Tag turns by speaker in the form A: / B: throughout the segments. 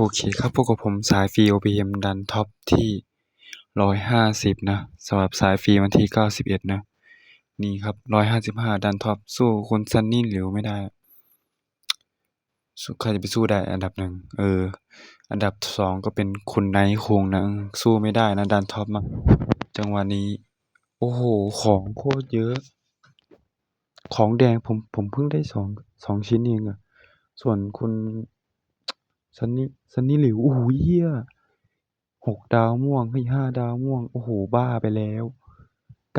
A: โอเคครับพบกับผมสายฟรี OPM ดันท็อปที่ร้อยห้าสิบนะสำหรับสายฟรีวันที่เก้าสิบเอ็ดนะ นี่ครับร้อยห้าสิบห้าดันท็อปสู้คุณซันนี่หลิวไม่ได้ใครจะไปสู้ได้อันดับหนึ่งเออ อันดับสองก็เป็นคุณไนท์คงนะ สู้ไม่ได้นะดันท็อปมาจังหวะนี้ โอ้โห ของโคตรเยอะ ของแดงผมผมเพิ่งได้สองสองชิ้นเองอะส่วนคุณ ซันนี่ ซันนี่หลิว โอ้โห เหี้ย หกดาวม่วง เฮ้ยห้าดาวม่วง โอ้โห บ้าไปแล้ว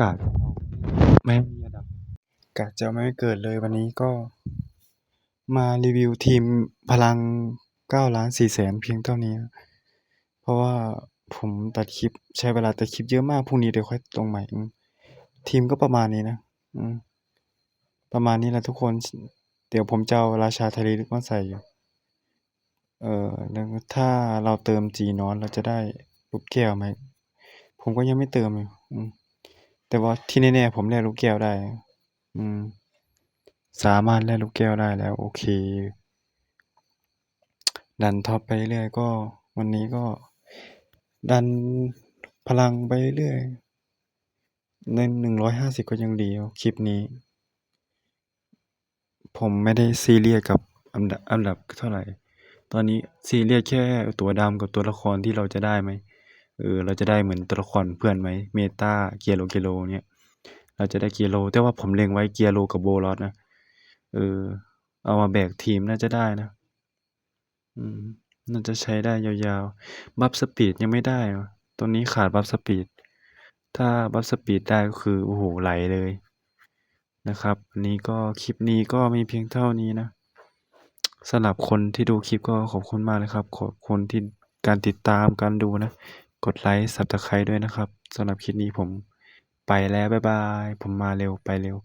A: กาดไม่มีอันดับ กาดจะไม่เกิดเลยวันนี้ก็ มารีวิวทีมพลังเก้าล้านสี่แสนเพียงเท่านี้ เพราะว่าผมตัดคลิปใช้เวลาตัดคลิปเยอะมาก พรุ่งนี้เดี๋ยวค่อยลงใหม่ ทีมก็ประมาณนี้นะ อืมประมาณนี้แหละทุกคน เดี๋ยวผมจะเอาราชาทะเลลึกมาใส่อยู่ เอ่อ แล้วถ้าเราเติมจีนอนเราจะได้ลูกแก้วไหม ผมก็ยังไม่เติมอยู่อืม แต่ว่าที่แน่ๆผมแลกลูกแก้วได้ อืม สามารถแลกลูกแก้วได้แล้ว โอเค ดันท็อปไปเรื่อยก็ วันนี้ก็ ดันพลังไปเรื่อยในหนึ่งร้อยห้าสิบก็ยังดีคลิปนี้ ผมไม่ได้ซีเรียสกับอันดับอันดับเท่าไหร่ ตอนนี้ซีเรียสแค่ตัวดำกับตัวละครที่เราจะได้ไหมเออเราจะได้เหมือนตัวละครเพื่อนไหมเมตาเกียโรเกียโรเนี่ยเราจะได้เกียโรแต่ว่าผมเล็งไว้เกียโรกับโบลอสนะเออเอามาแบกทีมน่าจะได้นะอืมน่าจะใช้ได้ยาวๆ บัฟสปีดยังไม่ได้ตัวนี้ขาดบัฟสปีด ถ้าบัฟสปีดได้ก็คือ โอ้โหไหลเลยนะครับวันนี้ก็คลิปนี้ก็มีเพียงเท่านี้นะ สำหรับคนที่ดูคลิปก็ขอบคุณมากนะครับ ขอบคุณที่การติดตามการดูนะ กดไลค์ Subscribe ด้วยนะครับสำหรับคลิปนี้ผมไปแล้ว บ๊ายบาย ผมมาเร็วไปเร็ว